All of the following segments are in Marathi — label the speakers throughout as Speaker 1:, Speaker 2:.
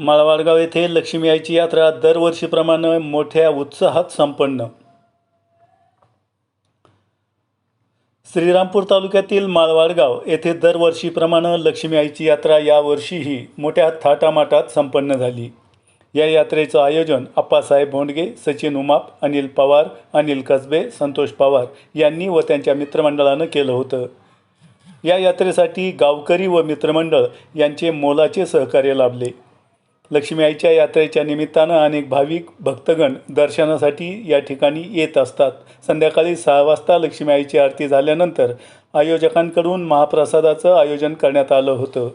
Speaker 1: माळवाडगाव येथे लक्ष्मी आईची यात्रा दरवर्षीप्रमाणे मोठ्या उत्साहात संपन्न. श्रीरामपूर तालुक्यातील माळवाडगाव येथे दरवर्षीप्रमाणे लक्ष्मी आईची यात्रा यावर्षीही मोठ्या थाटामाटात संपन्न झाली. या यात्रेचं आयोजन अप्पासाहेब भोंडगे सचिन उमाप अनिल पवार अनिल कसबे संतोष पवार यांनी व त्यांच्या मित्रमंडळानं केलं होतं. या यात्रेसाठी गावकरी व मित्रमंडळ यांचे मोलाचे सहकार्य लाभले. लक्ष्मी आईच्या यात्रेच्या निमित्तानं अनेक भाविक भक्तगण दर्शनासाठी या ठिकाणी येत असतात. संध्याकाळी सहा वाजता लक्ष्मी आईची आरती झाल्यानंतर आयोजकांकडून महाप्रसादाचं आयोजन करण्यात आलं होतं.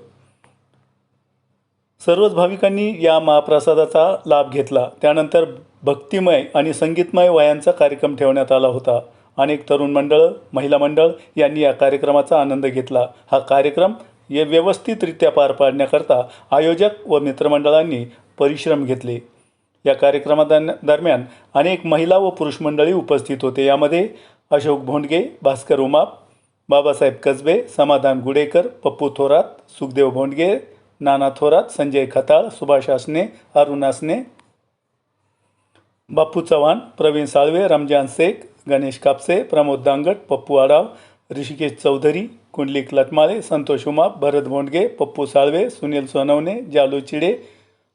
Speaker 1: सर्वच भाविकांनी या महाप्रसादाचा लाभ घेतला. त्यानंतर भक्तिमय आणि संगीतमय वयांचा कार्यक्रम ठेवण्यात आला होता. अनेक तरुण मंडळं महिला मंडळ यांनी या कार्यक्रमाचा आनंद घेतला. हा कार्यक्रम हे व्यवस्थितरित्या पार पाडण्याकरता आयोजक व मित्रमंडळांनी परिश्रम घेतले. या कार्यक्रमादन दरम्यान अनेक महिला व पुरुष मंडळी उपस्थित होते. यामध्ये अशोक भोंडगे भास्कर उमाप बाबासाहेब कसबे समाधान गुडेकर पप्पू थोरात सुखदेव भोंडगे नाना थोरात संजय खताळ सुभाष आसने अरुण आसने बापू चव्हाण प्रवीण साळवे रमजान शेख गणेश कापसे प्रमोद दांगट पप्पू आडाव ऋषिकेश चौधरी कुंडलिक लटमाळे संतोष उमाप भरत भोंडगे पप्पू साळवे सुनील सोनवणे जालू चिडे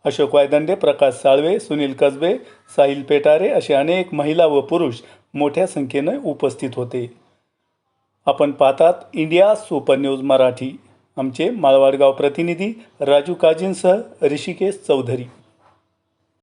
Speaker 1: अशोक वायदंडे प्रकाश साळवे सुनील कसबे साहिल पेटारे असे अनेक महिला व पुरुष मोठ्या संख्येनं उपस्थित होते. आपण पाहतात इंडिया सुपर न्यूज मराठी. आमचे माळवाडगाव प्रतिनिधी राजू काजींसह ऋषिकेश चौधरी.